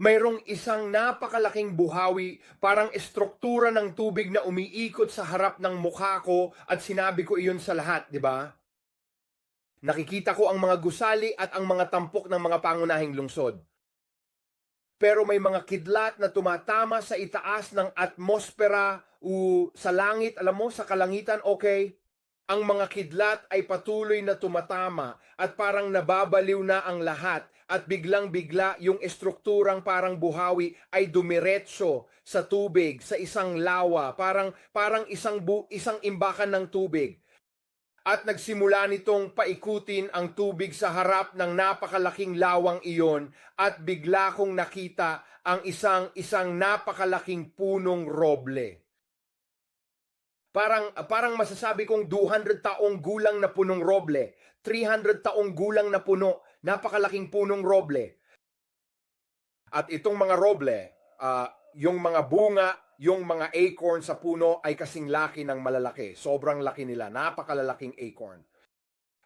Mayroong isang napakalaking buhawi, parang estruktura ng tubig na umiikot sa harap ng mukha ko at sinabi ko iyon sa lahat, di ba? Nakikita ko ang mga gusali at ang mga tampok ng mga pangunahing lungsod. Pero may mga kidlat na tumatama sa itaas ng atmospera o sa langit, alam mo, sa kalangitan, okay? Ang mga kidlat ay patuloy na tumatama at parang nababaliw na ang lahat at biglang-bigla yung estrukturang parang buhawi ay dumiretso sa tubig, sa isang lawa, parang parang isang bu, isang imbakan ng tubig. At nagsimula nitong paikutin ang tubig sa harap ng napakalaking lawang iyon at bigla kong nakita ang isang isang napakalaking punong roble. Parang parang masasabi kong 200 taong gulang na punong roble, 300 taong gulang na puno, napakalaking punong roble. At itong mga roble, ah, yung mga bunga, yung mga acorn sa puno ay kasing laki ng malalaki. Sobrang laki nila, napakalalaking acorn.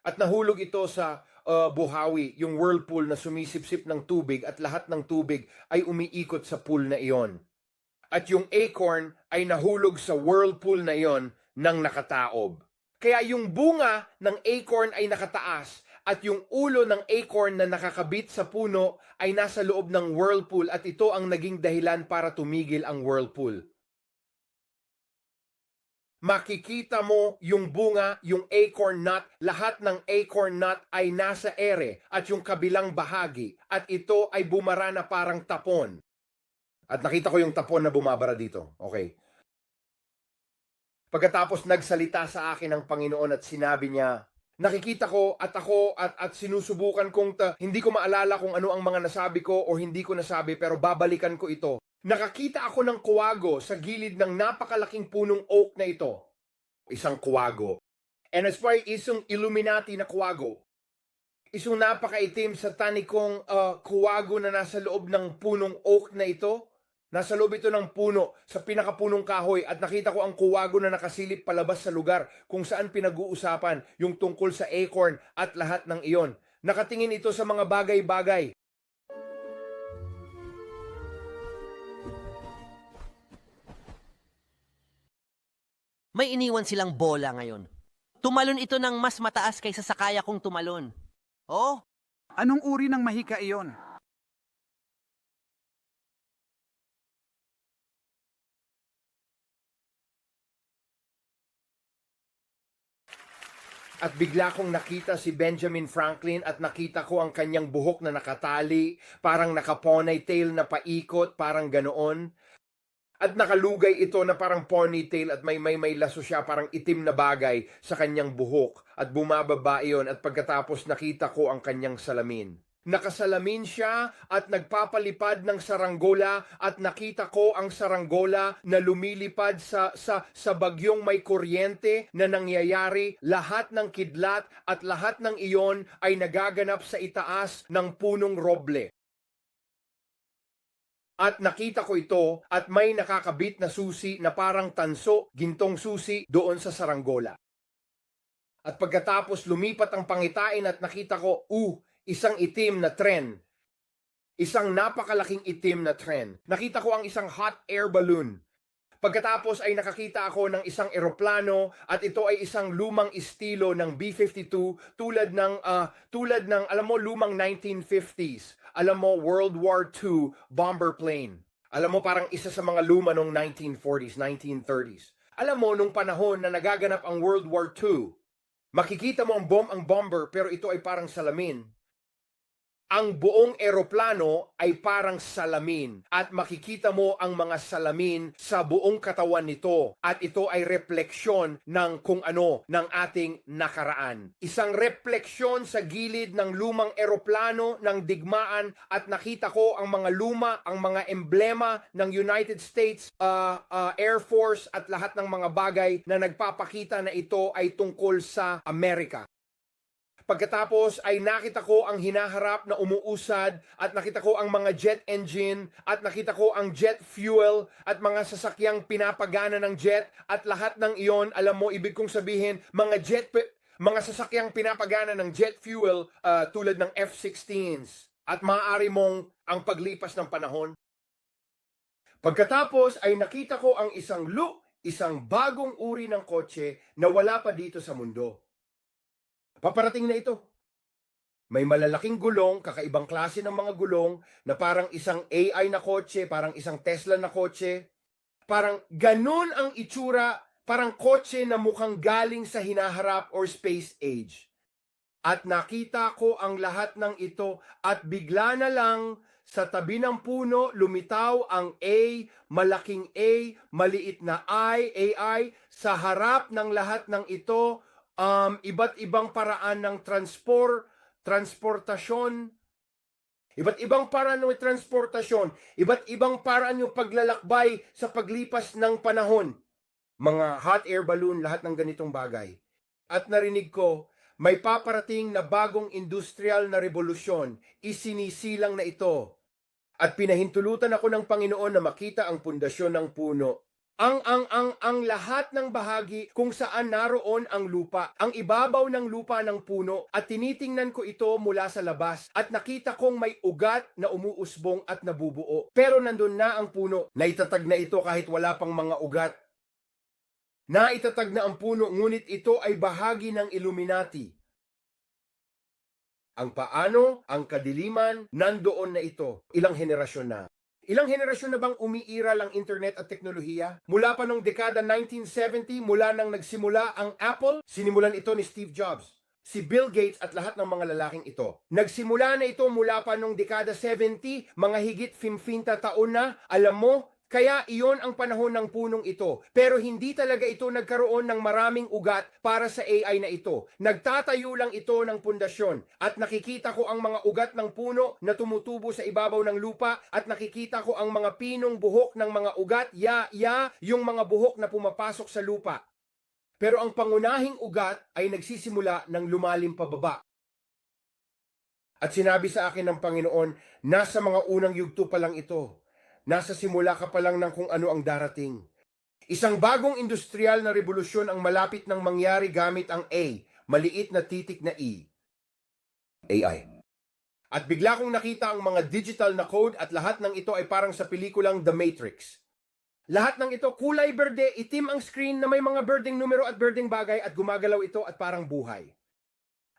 At nahulog ito sa ah, buhawi, yung whirlpool na sumisipsip ng tubig at lahat ng tubig ay umiikot sa pool na iyon. At yung acorn ay nahulog sa whirlpool na iyon ng nakataob. Kaya yung bunga ng acorn ay nakataas at yung ulo ng acorn na nakakabit sa puno ay nasa loob ng whirlpool at ito ang naging dahilan para tumigil ang whirlpool. Makikita mo yung bunga, yung acorn nut, lahat ng acorn nut ay nasa ere at yung kabilang bahagi at ito ay bumara na parang tapon. At nakita ko yung tapon na bumabara dito. Okay. Pagkatapos nagsalita sa akin ang Panginoon at sinabi niya, nakikita ko at ako at, at sinusubukan kong ta, hindi ko maalala kung ano ang mga nasabi ko o hindi ko nasabi pero babalikan ko ito. Nakakita ako ng kuwago sa gilid ng napakalaking punong oak na ito. Isang kuwago. And as far isang Illuminati na kuwago. Isang napakaitim sa tanikong uh, kuwago na nasa loob ng punong oak na ito. Nasa loob ito ng puno, sa pinakapunong kahoy at nakita ko ang kuwago na nakasilip palabas sa lugar kung saan pinag-uusapan yung tungkol sa acorn at lahat ng iyon. Nakatingin ito sa mga bagay-bagay. May iniwan silang bola ngayon. Tumalon ito ng mas mataas kaysa sa kaya kong tumalon. Oh, Anong uri ng mahika iyon? At bigla kong nakita si Benjamin Franklin at nakita ko ang kanyang buhok na nakatali, parang naka-ponytail na paikot, parang ganoon. At nakalugay ito na parang ponytail at may may may laso siya parang itim na bagay sa kanyang buhok at bumababa iyon at pagkatapos nakita ko ang kanyang salamin. Nakasalamin siya at nagpapalipad ng saranggola at nakita ko ang saranggola na lumilipad sa, sa, sa bagyong may kuryente na nangyayari. Lahat ng kidlat at lahat ng iyon ay nagaganap sa itaas ng punong roble. At nakita ko ito at may nakakabit na susi na parang tanso, gintong susi doon sa saranggola. At pagkatapos lumipat ang pangitain at nakita ko, uh, isang itim na tren. Isang napakalaking itim na tren. Nakita ko ang isang hot air balloon. Pagkatapos ay nakakita ako ng isang eroplano at ito ay isang lumang estilo ng B-52 tulad ng ah, tulad ng alam mo lumang 1950s. Alam mo World War II bomber plane. Alam mo parang isa sa mga luma nung 1940s, 1930s. Alam mo nung panahon na nagaganap ang World War II, makikita mo ang bomb ang bomber pero ito ay parang salamin ang buong eroplano ay parang salamin at makikita mo ang mga salamin sa buong katawan nito at ito ay refleksyon ng kung ano ng ating nakaraan. Isang refleksyon sa gilid ng lumang eroplano ng digmaan at nakita ko ang mga luma, ang mga emblema ng United States uh, uh, Air Force at lahat ng mga bagay na nagpapakita na ito ay tungkol sa Amerika. Pagkatapos ay nakita ko ang hinaharap na umuusad at nakita ko ang mga jet engine at nakita ko ang jet fuel at mga sasakyang pinapagana ng jet at lahat ng iyon, alam mo, ibig kong sabihin, mga jet, mga sasakyang pinapagana ng jet fuel uh, tulad ng F-16s. at maaari mong ang paglipas ng panahon. Pagkatapos ay nakita ko ang isang look, isang bagong uri ng kotse na wala pa dito sa mundo. Paparating na ito. May malalaking gulong, kakaibang klase ng mga gulong na parang isang AI na kotse, parang isang Tesla na kotse. Parang ganun ang itsura, parang kotse na mukhang galing sa hinaharap or space age. At nakita ko ang lahat ng ito at bigla na lang sa tabi ng puno lumitaw ang A, malaking A, maliit na I, AI, sa harap ng lahat ng ito, um, iba't ibang paraan ng transport, transportasyon, iba't ibang paraan ng transportasyon, iba't ibang paraan yung paglalakbay sa paglipas ng panahon. Mga hot air balloon, lahat ng ganitong bagay. At narinig ko, may paparating na bagong industrial na revolusyon, isinisilang na ito. At pinahintulutan ako ng Panginoon na makita ang pundasyon ng puno. Ang ang ang ang lahat ng bahagi kung saan naroon ang lupa, ang ibabaw ng lupa ng puno at tinitingnan ko ito mula sa labas at nakita kong may ugat na umuusbong at nabubuo. Pero nandun na ang puno, naitatag na ito kahit wala pang mga ugat. Naitatag na ang puno ngunit ito ay bahagi ng Illuminati. Ang paano, ang kadiliman, nandoon na ito. Ilang henerasyon na. Ilang henerasyon na bang umiiral ang internet at teknolohiya? Mula pa nung dekada 1970, mula nang nagsimula ang Apple, sinimulan ito ni Steve Jobs. Si Bill Gates at lahat ng mga lalaking ito. Nagsimula na ito mula pa nung dekada 70, mga higit 50 taon na. Alam mo, kaya iyon ang panahon ng punong ito. Pero hindi talaga ito nagkaroon ng maraming ugat para sa AI na ito. Nagtatayo lang ito ng pundasyon. At nakikita ko ang mga ugat ng puno na tumutubo sa ibabaw ng lupa. At nakikita ko ang mga pinong buhok ng mga ugat. Ya, ya, yung mga buhok na pumapasok sa lupa. Pero ang pangunahing ugat ay nagsisimula ng lumalim pababa. At sinabi sa akin ng Panginoon, nasa mga unang yugto pa lang ito. Nasa simula ka pa lang ng kung ano ang darating. Isang bagong industrial na revolusyon ang malapit ng mangyari gamit ang A, maliit na titik na E. AI. At bigla kong nakita ang mga digital na code at lahat ng ito ay parang sa pelikulang The Matrix. Lahat ng ito kulay berde, itim ang screen na may mga berdeng numero at berdeng bagay at gumagalaw ito at parang buhay.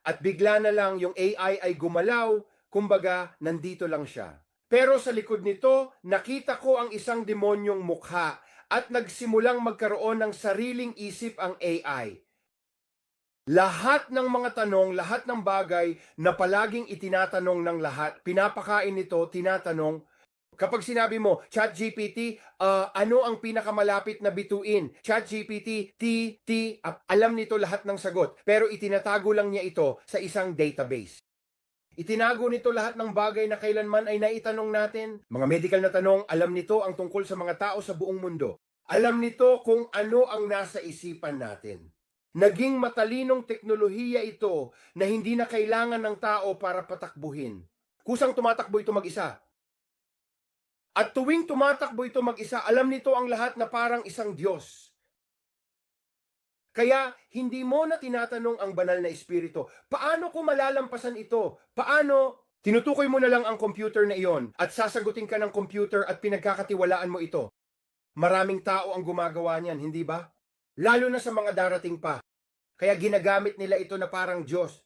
At bigla na lang yung AI ay gumalaw, kumbaga nandito lang siya. Pero sa likod nito, nakita ko ang isang demonyong mukha at nagsimulang magkaroon ng sariling isip ang AI. Lahat ng mga tanong, lahat ng bagay na palaging itinatanong ng lahat, pinapakain nito, tinatanong, Kapag sinabi mo, ChatGPT, ah, ano ang pinakamalapit na bituin? ChatGPT, T, T, alam nito lahat ng sagot. Pero itinatago lang niya ito sa isang database. Itinago nito lahat ng bagay na kailanman ay naitanong natin. Mga medical na tanong, alam nito ang tungkol sa mga tao sa buong mundo. Alam nito kung ano ang nasa isipan natin. Naging matalinong teknolohiya ito na hindi na kailangan ng tao para patakbuhin. Kusang tumatakbo ito mag-isa. At tuwing tumatakbo ito mag-isa, alam nito ang lahat na parang isang Diyos. Kaya hindi mo na tinatanong ang banal na espiritu, paano ko malalampasan ito? Paano? Tinutukoy mo na lang ang computer na iyon at sasagutin ka ng computer at pinagkakatiwalaan mo ito. Maraming tao ang gumagawa niyan, hindi ba? Lalo na sa mga darating pa. Kaya ginagamit nila ito na parang Diyos.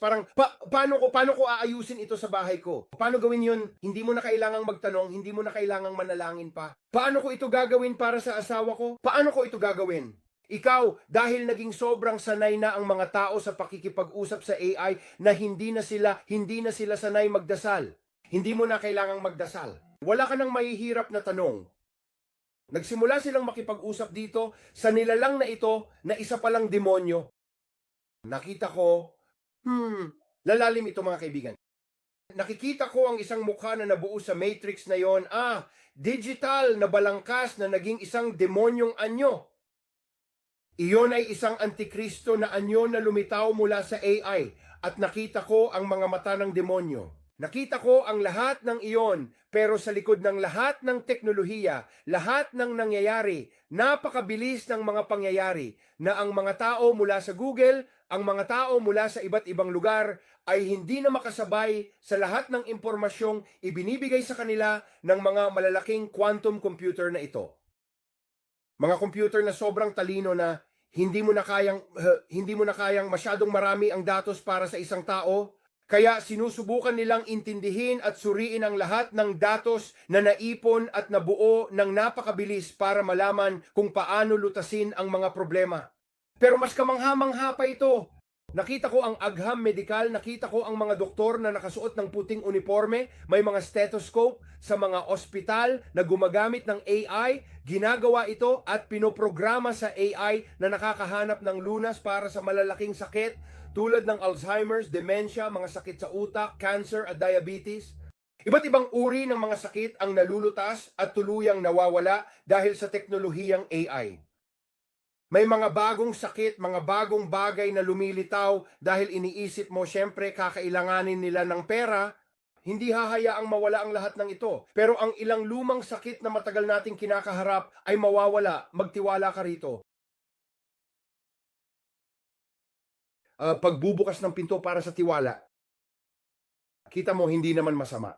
Parang, pa- paano ko paano ko aayusin ito sa bahay ko? Paano gawin yun? Hindi mo na kailangang magtanong, hindi mo na kailangang manalangin pa. Paano ko ito gagawin para sa asawa ko? Paano ko ito gagawin? Ikaw, dahil naging sobrang sanay na ang mga tao sa pakikipag-usap sa AI na hindi na sila, hindi na sila sanay magdasal. Hindi mo na kailangang magdasal. Wala ka nang mahihirap na tanong. Nagsimula silang makipag-usap dito sa nilalang na ito na isa palang demonyo. Nakita ko, hmm, lalalim ito mga kaibigan. Nakikita ko ang isang mukha na nabuo sa matrix na yon. Ah, digital na balangkas na naging isang demonyong anyo. Iyon ay isang antikristo na anyo na lumitaw mula sa AI at nakita ko ang mga mata ng demonyo. Nakita ko ang lahat ng iyon, pero sa likod ng lahat ng teknolohiya, lahat ng nangyayari, napakabilis ng mga pangyayari na ang mga tao mula sa Google, ang mga tao mula sa iba't ibang lugar ay hindi na makasabay sa lahat ng impormasyong ibinibigay sa kanila ng mga malalaking quantum computer na ito. Mga computer na sobrang talino na hindi mo na kayang uh, hindi mo na kayang masyadong marami ang datos para sa isang tao, kaya sinusubukan nilang intindihin at suriin ang lahat ng datos na naipon at nabuo ng napakabilis para malaman kung paano lutasin ang mga problema. Pero mas kamangha-mangha pa ito. Nakita ko ang agham medikal, nakita ko ang mga doktor na nakasuot ng puting uniforme, may mga stethoscope sa mga ospital na gumagamit ng AI, ginagawa ito at pinoprograma sa AI na nakakahanap ng lunas para sa malalaking sakit tulad ng Alzheimer's, dementia, mga sakit sa utak, cancer at diabetes. Iba't ibang uri ng mga sakit ang nalulutas at tuluyang nawawala dahil sa teknolohiyang AI. May mga bagong sakit, mga bagong bagay na lumilitaw dahil iniisip mo syempre kakailanganin nila ng pera, hindi hahayaang mawala ang lahat ng ito. Pero ang ilang lumang sakit na matagal nating kinakaharap ay mawawala, magtiwala ka rito. Ah, pagbubukas ng pinto para sa tiwala, kita mo hindi naman masama.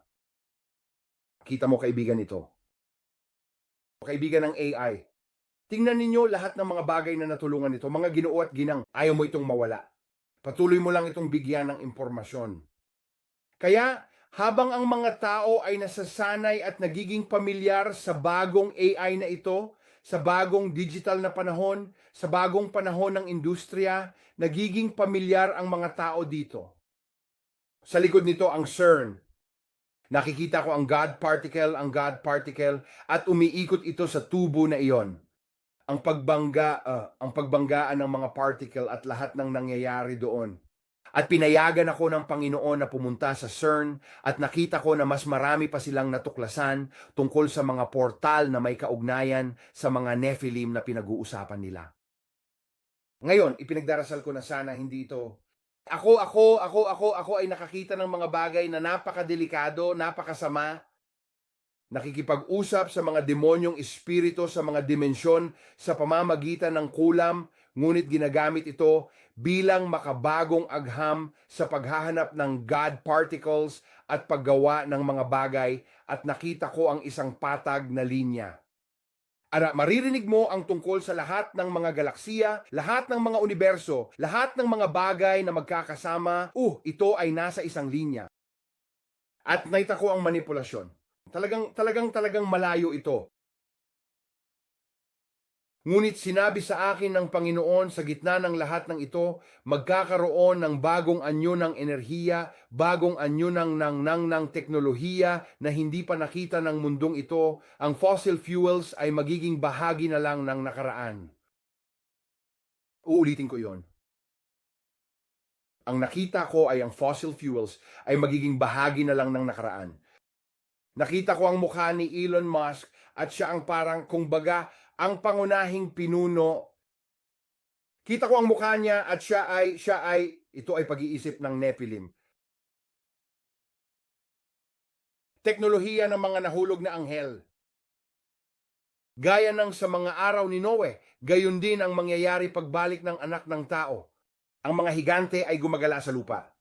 Kita mo kaibigan ito. Kaibigan ng AI. Tingnan ninyo lahat ng mga bagay na natulungan nito, mga ginoo at ginang, ayaw mo itong mawala. Patuloy mo lang itong bigyan ng impormasyon. Kaya, habang ang mga tao ay nasasanay at nagiging pamilyar sa bagong AI na ito, sa bagong digital na panahon, sa bagong panahon ng industriya, nagiging pamilyar ang mga tao dito. Sa likod nito ang CERN. Nakikita ko ang God particle, ang God particle, at umiikot ito sa tubo na iyon ang pagbangga ah, ang pagbanggaan ng mga particle at lahat ng nangyayari doon. At pinayagan ako ng Panginoon na pumunta sa CERN at nakita ko na mas marami pa silang natuklasan tungkol sa mga portal na may kaugnayan sa mga Nephilim na pinag-uusapan nila. Ngayon, ipinagdarasal ko na sana hindi ito ako, ako, ako, ako, ako ay nakakita ng mga bagay na napakadelikado, napakasama, nakikipag-usap sa mga demonyong espiritu sa mga dimensyon sa pamamagitan ng kulam, ngunit ginagamit ito bilang makabagong agham sa paghahanap ng God particles at paggawa ng mga bagay at nakita ko ang isang patag na linya. Ara, maririnig mo ang tungkol sa lahat ng mga galaksiya, lahat ng mga universo, lahat ng mga bagay na magkakasama. Uh, ito ay nasa isang linya. At nakita ko ang manipulasyon. Talagang talagang talagang malayo ito. Ngunit sinabi sa akin ng Panginoon sa gitna ng lahat ng ito, magkakaroon ng bagong anyo ng enerhiya, bagong anyo ng ng ng ng teknolohiya na hindi pa nakita ng mundong ito. Ang fossil fuels ay magiging bahagi na lang ng nakaraan. Uulitin ko 'yon. Ang nakita ko ay ang fossil fuels ay magiging bahagi na lang ng nakaraan. Nakita ko ang mukha ni Elon Musk at siya ang parang kumbaga ang pangunahing pinuno. Kita ko ang mukha niya at siya ay siya ay ito ay pag-iisip ng Nephilim. Teknolohiya ng mga nahulog na anghel. Gaya ng sa mga araw ni Noe, gayon din ang mangyayari pagbalik ng anak ng tao. Ang mga higante ay gumagala sa lupa.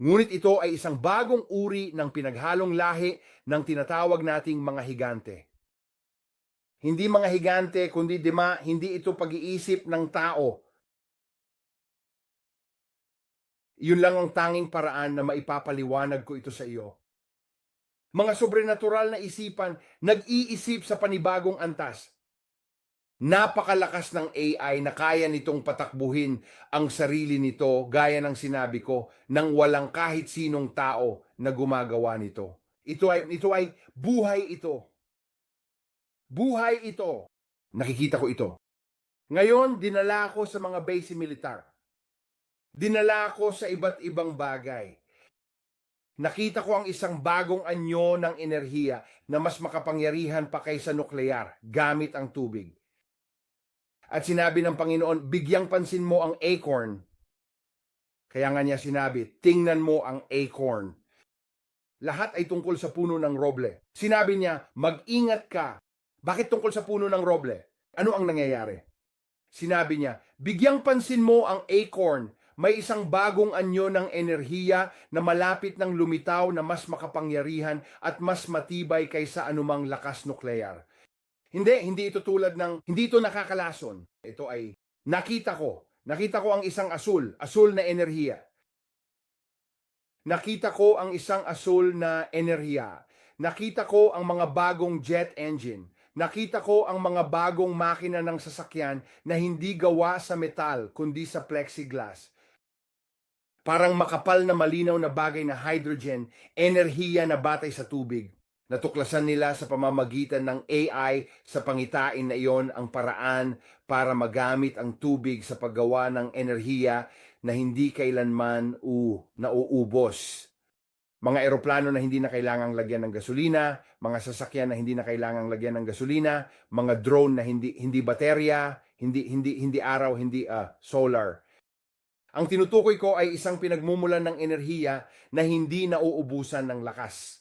Ngunit ito ay isang bagong uri ng pinaghalong lahi ng tinatawag nating mga higante. Hindi mga higante, kundi dima, hindi ito pag-iisip ng tao. Yun lang ang tanging paraan na maipapaliwanag ko ito sa iyo. Mga sobrenatural na isipan, nag-iisip sa panibagong antas. Napakalakas ng AI na kaya nitong patakbuhin ang sarili nito gaya ng sinabi ko nang walang kahit sinong tao na gumagawa nito. Ito ay ito ay buhay ito. Buhay ito. Nakikita ko ito. Ngayon, dinala ko sa mga base militar. Dinala ko sa iba't ibang bagay. Nakita ko ang isang bagong anyo ng enerhiya na mas makapangyarihan pa kaysa nuklear gamit ang tubig. At sinabi ng Panginoon, bigyang pansin mo ang acorn. Kaya nga niya sinabi, tingnan mo ang acorn. Lahat ay tungkol sa puno ng roble. Sinabi niya, mag-ingat ka. Bakit tungkol sa puno ng roble? Ano ang nangyayari? Sinabi niya, bigyang pansin mo ang acorn. may isang bagong anyo ng enerhiya na malapit ng lumitaw na mas makapangyarihan at mas matibay kaysa anumang lakas nuklear. Hindi, hindi ito tulad ng, hindi ito nakakalason. Ito ay, nakita ko, nakita ko ang isang asul, asul na enerhiya. Nakita ko ang isang asul na enerhiya. Nakita ko ang mga bagong jet engine. Nakita ko ang mga bagong makina ng sasakyan na hindi gawa sa metal kundi sa plexiglass. Parang makapal na malinaw na bagay na hydrogen, enerhiya na batay sa tubig. Natuklasan nila sa pamamagitan ng AI sa pangitain na iyon ang paraan para magamit ang tubig sa paggawa ng enerhiya na hindi kailanman u nauubos. Mga eroplano na hindi na kailangang lagyan ng gasolina, mga sasakyan na hindi na kailangang lagyan ng gasolina, mga drone na hindi hindi baterya, hindi hindi hindi araw, hindi ah, solar. Ang tinutukoy ko ay isang pinagmumulan ng enerhiya na hindi nauubusan ng lakas.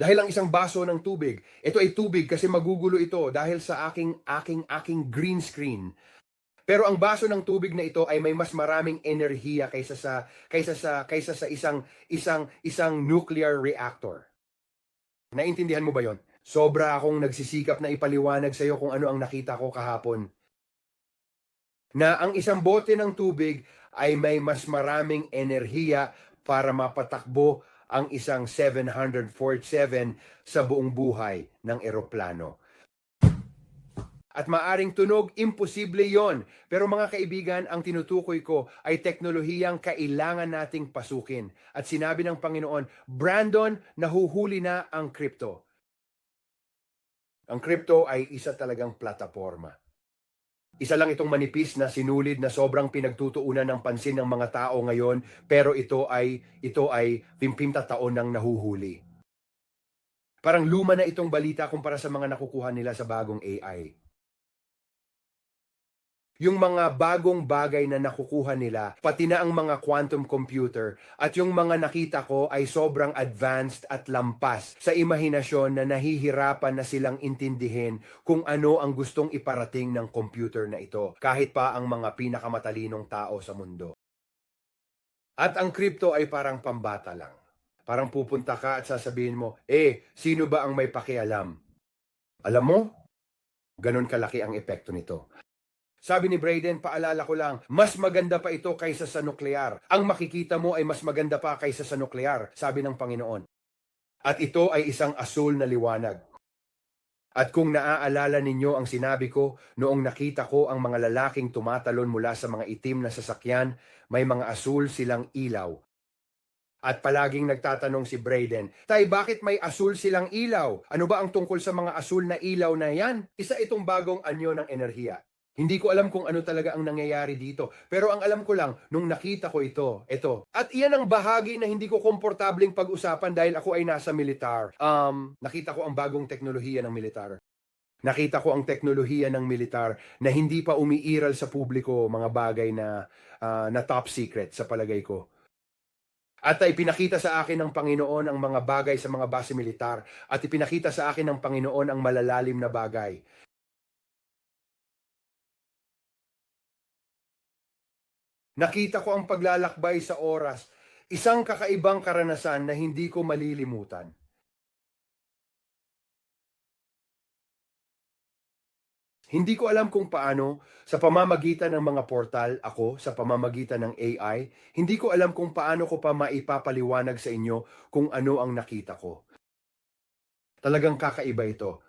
Dahil ang isang baso ng tubig, ito ay tubig kasi magugulo ito dahil sa aking aking aking green screen. Pero ang baso ng tubig na ito ay may mas maraming enerhiya kaysa sa kaysa sa kaysa sa isang isang isang nuclear reactor. Naintindihan mo ba 'yon? Sobra akong nagsisikap na ipaliwanag sa iyo kung ano ang nakita ko kahapon. Na ang isang bote ng tubig ay may mas maraming enerhiya para mapatakbo ang isang 747 sa buong buhay ng eroplano. At maaring tunog, imposible yon. Pero mga kaibigan, ang tinutukoy ko ay teknolohiyang kailangan nating pasukin. At sinabi ng Panginoon, Brandon, nahuhuli na ang crypto. Ang crypto ay isa talagang plataforma. Isa lang itong manipis na sinulid na sobrang pinagtutuunan ng pansin ng mga tao ngayon, pero ito ay ito ay pimpimta taon nang nahuhuli. Parang luma na itong balita kumpara sa mga nakukuha nila sa bagong AI yung mga bagong bagay na nakukuha nila, pati na ang mga quantum computer, at yung mga nakita ko ay sobrang advanced at lampas sa imahinasyon na nahihirapan na silang intindihin kung ano ang gustong iparating ng computer na ito, kahit pa ang mga pinakamatalinong tao sa mundo. At ang crypto ay parang pambata lang. Parang pupunta ka at sasabihin mo, eh, sino ba ang may pakialam? Alam mo, ganun kalaki ang epekto nito. Sabi ni Braden, paalala ko lang, mas maganda pa ito kaysa sa nuklear. Ang makikita mo ay mas maganda pa kaysa sa nuklear, sabi ng Panginoon. At ito ay isang asul na liwanag. At kung naaalala ninyo ang sinabi ko noong nakita ko ang mga lalaking tumatalon mula sa mga itim na sasakyan, may mga asul silang ilaw. At palaging nagtatanong si Braden, Tay, bakit may asul silang ilaw? Ano ba ang tungkol sa mga asul na ilaw na yan? Isa itong bagong anyo ng enerhiya. Hindi ko alam kung ano talaga ang nangyayari dito. Pero ang alam ko lang, nung nakita ko ito, ito. At iyan ang bahagi na hindi ko komportabling pag-usapan dahil ako ay nasa militar. Um, nakita ko ang bagong teknolohiya ng militar. Nakita ko ang teknolohiya ng militar na hindi pa umiiral sa publiko mga bagay na, ah, na top secret sa palagay ko. At ay pinakita sa akin ng Panginoon ang mga bagay sa mga base militar at ipinakita sa akin ng Panginoon ang malalalim na bagay. Nakita ko ang paglalakbay sa oras, isang kakaibang karanasan na hindi ko malilimutan. Hindi ko alam kung paano, sa pamamagitan ng mga portal, ako, sa pamamagitan ng AI, hindi ko alam kung paano ko pa maipapaliwanag sa inyo kung ano ang nakita ko. Talagang kakaiba ito.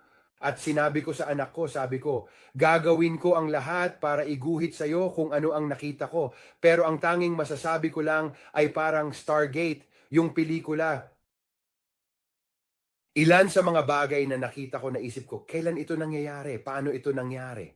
At sinabi ko sa anak ko, sabi ko, gagawin ko ang lahat para iguhit sa iyo kung ano ang nakita ko. Pero ang tanging masasabi ko lang ay parang Stargate, yung pelikula. Ilan sa mga bagay na nakita ko, naisip ko, kailan ito nangyayari? Paano ito nangyari?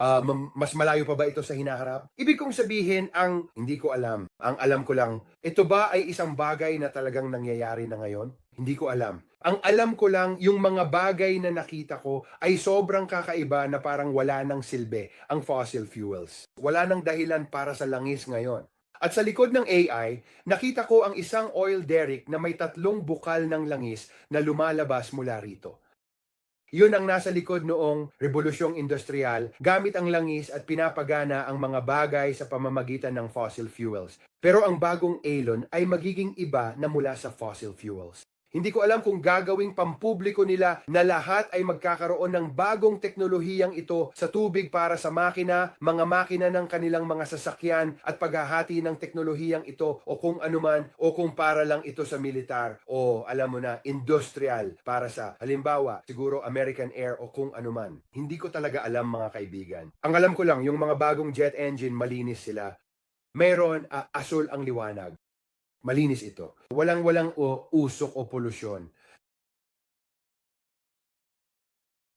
Mam- mas malayo pa ba ito sa hinaharap? Ibig kong sabihin, ang hindi ko alam, ang alam ko lang, ito ba ay isang bagay na talagang nangyayari na ngayon? Hindi ko alam. Ang alam ko lang, yung mga bagay na nakita ko ay sobrang kakaiba na parang wala nang silbi ang fossil fuels. Wala nang dahilan para sa langis ngayon. At sa likod ng AI, nakita ko ang isang oil derrick na may tatlong bukal ng langis na lumalabas mula rito. Yun ang nasa likod noong Rebolusyong Industrial, gamit ang langis at pinapagana ang mga bagay sa pamamagitan ng fossil fuels. Pero ang bagong Elon ay magiging iba na mula sa fossil fuels. Hindi ko alam kung gagawing pampubliko nila na lahat ay magkakaroon ng bagong teknolohiyang ito sa tubig para sa makina, mga makina ng kanilang mga sasakyan at paghahati ng teknolohiyang ito o kung anuman o kung para lang ito sa militar o alam mo na industrial para sa halimbawa siguro American Air o kung anuman. Hindi ko talaga alam mga kaibigan. Ang alam ko lang yung mga bagong jet engine malinis sila. Mayroon ah, asul ang liwanag. Malinis ito. Walang-walang usok o polusyon.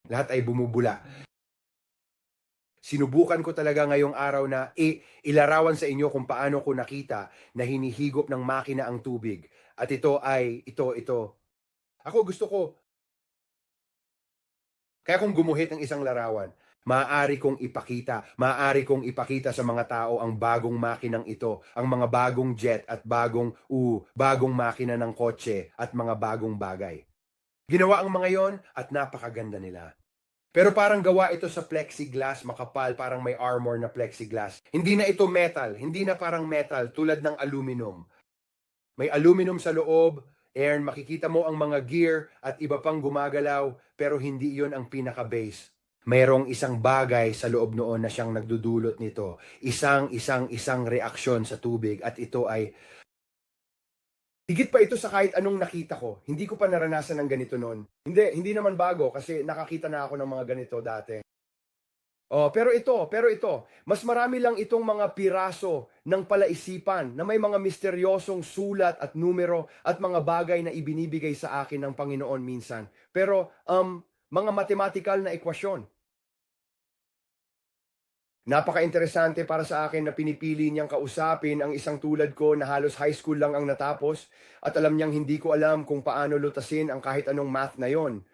Lahat ay bumubula. Sinubukan ko talaga ngayong araw na i- ilarawan sa inyo kung paano ko nakita na hinihigop ng makina ang tubig. At ito ay, ito, ito. Ako gusto ko. Kaya kung gumuhit ng isang larawan, maaari kong ipakita, maaari kong ipakita sa mga tao ang bagong makinang ito, ang mga bagong jet at bagong u, bagong makina ng kotse at mga bagong bagay. Ginawa ang mga yon at napakaganda nila. Pero parang gawa ito sa plexiglass, makapal, parang may armor na plexiglass. Hindi na ito metal, hindi na parang metal tulad ng aluminum. May aluminum sa loob, Aaron, makikita mo ang mga gear at iba pang gumagalaw, pero hindi yon ang pinaka-base. Mayroong isang bagay sa loob noon na siyang nagdudulot nito. Isang, isang, isang reaksyon sa tubig at ito ay Higit pa ito sa kahit anong nakita ko. Hindi ko pa naranasan ng ganito noon. Hindi, hindi naman bago kasi nakakita na ako ng mga ganito dati. Oh, pero ito, pero ito, mas marami lang itong mga piraso ng palaisipan na may mga misteryosong sulat at numero at mga bagay na ibinibigay sa akin ng Panginoon minsan. Pero um mga mathematical na ekwasyon. Napaka-interesante para sa akin na pinipili niyang kausapin ang isang tulad ko na halos high school lang ang natapos at alam niyang hindi ko alam kung paano lutasin ang kahit anong math na yon.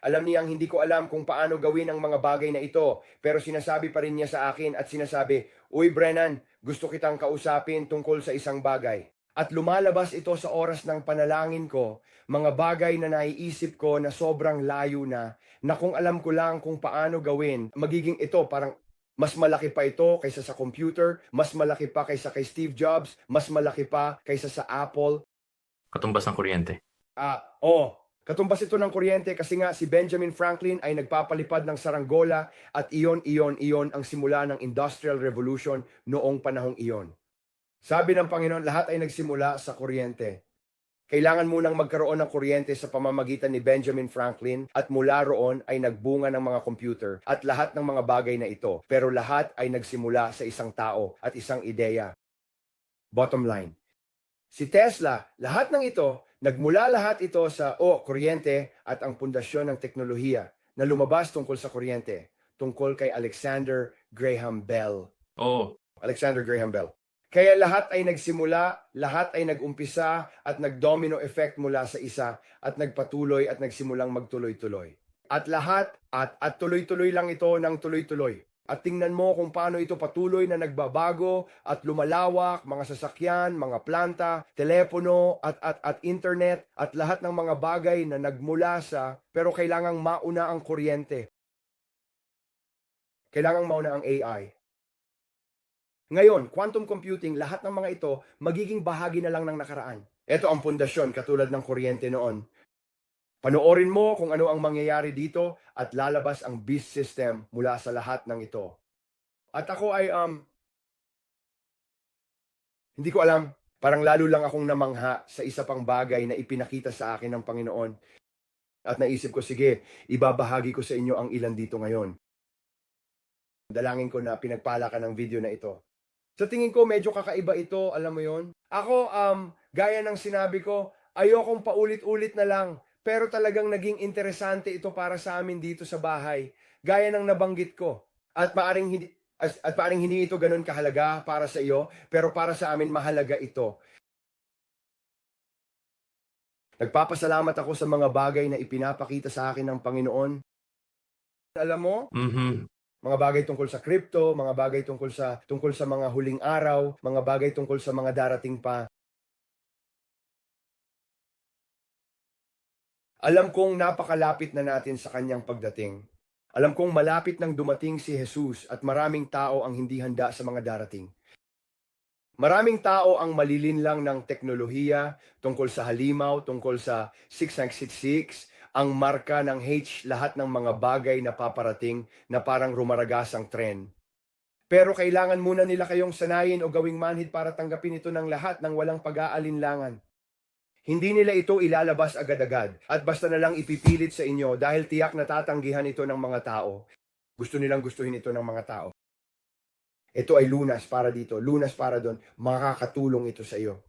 Alam niyang hindi ko alam kung paano gawin ang mga bagay na ito, pero sinasabi pa rin niya sa akin at sinasabi, Uy Brennan, gusto kitang kausapin tungkol sa isang bagay. At lumalabas ito sa oras ng panalangin ko, mga bagay na naiisip ko na sobrang layo na, na kung alam ko lang kung paano gawin, magiging ito parang mas malaki pa ito kaysa sa computer, mas malaki pa kaysa kay Steve Jobs, mas malaki pa kaysa sa Apple, Katumbas ng kuryente. Ah, oh, katumbas ito ng kuryente kasi nga si Benjamin Franklin ay nagpapalipad ng saranggola at iyon, iyon, iyon ang simula ng Industrial Revolution noong panahong iyon. Sabi ng Panginoon, lahat ay nagsimula sa kuryente. Kailangan munang magkaroon ng kuryente sa pamamagitan ni Benjamin Franklin at mula roon ay nagbunga ng mga computer at lahat ng mga bagay na ito. Pero lahat ay nagsimula sa isang tao at isang ideya. Bottom line, Si Tesla, lahat ng ito, nagmula lahat ito sa, o, kuryente at ang pundasyon ng teknolohiya na lumabas tungkol sa kuryente, tungkol kay Alexander Graham Bell. Oo. Alexander Graham Bell. Kaya lahat ay nagsimula, lahat ay nagumpisa at nagdomino effect mula sa isa at nagpatuloy at nagsimulang magtuloy-tuloy. At lahat at at tuloy-tuloy lang ito ng tuloy-tuloy. At tingnan mo kung paano ito patuloy na nagbabago at lumalawak, mga sasakyan, mga planta, telepono at at at internet at lahat ng mga bagay na nagmula sa pero kailangang mauna ang kuryente. Kailangang mauna ang AI. Ngayon, quantum computing, lahat ng mga ito, magiging bahagi na lang ng nakaraan. Ito ang pundasyon, katulad ng kuryente noon. Panoorin mo kung ano ang mangyayari dito at lalabas ang beast system mula sa lahat ng ito. At ako ay, um, hindi ko alam, parang lalo lang akong namangha sa isa pang bagay na ipinakita sa akin ng Panginoon. At naisip ko, sige, ibabahagi ko sa inyo ang ilan dito ngayon. Dalangin ko na pinagpala ka ng video na ito. Sa tingin ko, medyo kakaiba ito, alam mo yon. Ako, um, gaya ng sinabi ko, ayokong paulit-ulit na lang, pero talagang naging interesante ito para sa amin dito sa bahay, gaya ng nabanggit ko. At maaring hindi, at, at maaring hindi ito ganun kahalaga para sa iyo, pero para sa amin mahalaga ito. Nagpapasalamat ako sa mga bagay na ipinapakita sa akin ng Panginoon. Alam mo, Mhm. Mga bagay tungkol sa crypto, mga bagay tungkol sa tungkol sa mga huling araw, mga bagay tungkol sa mga darating pa. Alam kong napakalapit na natin sa kanyang pagdating. Alam kong malapit nang dumating si Jesus at maraming tao ang hindi handa sa mga darating. Maraming tao ang malilin lang ng teknolohiya tungkol sa halimaw, tungkol sa 6666, ang marka ng H, lahat ng mga bagay na paparating na parang rumaragas ang tren. Pero kailangan muna nila kayong sanayin o gawing manhid para tanggapin ito ng lahat ng walang pag-aalinlangan. Hindi nila ito ilalabas agad-agad at basta na lang ipipilit sa inyo dahil tiyak na tatanggihan ito ng mga tao. Gusto nilang gustuhin ito ng mga tao. Ito ay lunas para dito, lunas para doon. Makakatulong ito sa iyo.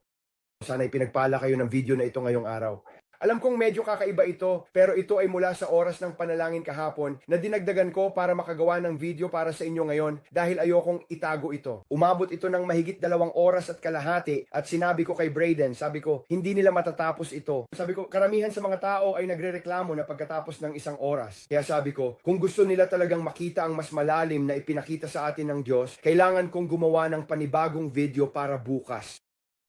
Sana'y pinagpala kayo ng video na ito ngayong araw. Alam kong medyo kakaiba ito, pero ito ay mula sa oras ng panalangin kahapon na dinagdagan ko para makagawa ng video para sa inyo ngayon dahil ayokong itago ito. Umabot ito ng mahigit dalawang oras at kalahati at sinabi ko kay Brayden, sabi ko, hindi nila matatapos ito. Sabi ko, karamihan sa mga tao ay nagrereklamo na pagkatapos ng isang oras. Kaya sabi ko, kung gusto nila talagang makita ang mas malalim na ipinakita sa atin ng Diyos, kailangan kong gumawa ng panibagong video para bukas.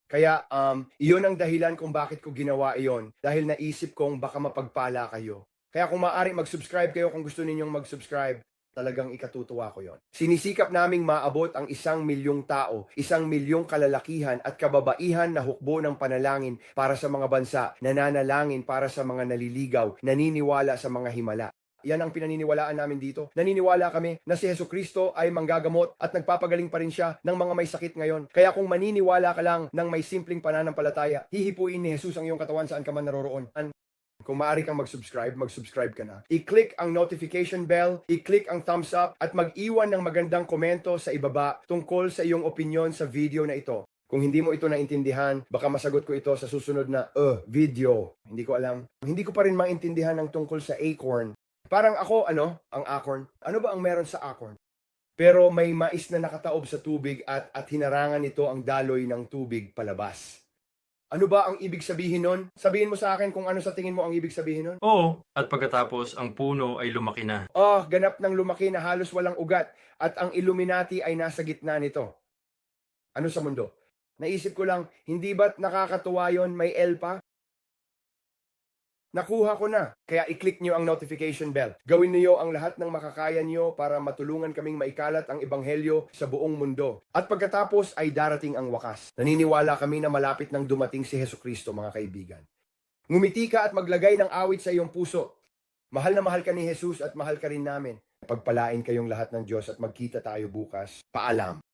Kaya um, iyon ang dahilan kung bakit ko ginawa iyon. Dahil naisip kong baka mapagpala kayo. Kaya kung maaari mag-subscribe kayo kung gusto ninyong mag-subscribe, talagang ikatutuwa ko yon. Sinisikap naming maabot ang isang milyong tao, isang milyong kalalakihan at kababaihan na hukbo ng panalangin para sa mga bansa, nananalangin para sa mga naliligaw, naniniwala sa mga himala. Yan ang pinaniniwalaan namin dito. Naniniwala kami na si Heso Kristo ay manggagamot at nagpapagaling pa rin siya ng mga may sakit ngayon. Kaya kung maniniwala ka lang ng may simpleng pananampalataya, hihipuin ni Jesus ang iyong katawan saan ka man naroroon. Kung maaari kang mag-subscribe, mag-subscribe ka na. I-click ang notification bell, i-click ang thumbs up, at mag-iwan ng magandang komento sa ibaba tungkol sa iyong opinion sa video na ito. Kung hindi mo ito naintindihan, baka masagot ko ito sa susunod na uh, video. Hindi ko alam. Hindi ko pa rin maintindihan ng tungkol sa acorn. Parang ako, ano, ang acorn. Ano ba ang meron sa acorn? Pero may mais na nakataob sa tubig at, at hinarangan nito ang daloy ng tubig palabas. Ano ba ang ibig sabihin nun? Sabihin mo sa akin kung ano sa tingin mo ang ibig sabihin nun? Oo, at pagkatapos ang puno ay lumaki na. Oh, ganap ng lumaki na halos walang ugat at ang Illuminati ay nasa gitna nito. Ano sa mundo? Naisip ko lang, hindi ba't nakakatuwa yon may L pa? Nakuha ko na. Kaya i-click nyo ang notification bell. Gawin niyo ang lahat ng makakaya nyo para matulungan kaming maikalat ang ebanghelyo sa buong mundo. At pagkatapos ay darating ang wakas. Naniniwala kami na malapit nang dumating si Heso Kristo, mga kaibigan. Ngumiti ka at maglagay ng awit sa iyong puso. Mahal na mahal ka ni Jesus at mahal ka rin namin. Pagpalain kayong lahat ng Diyos at magkita tayo bukas. Paalam.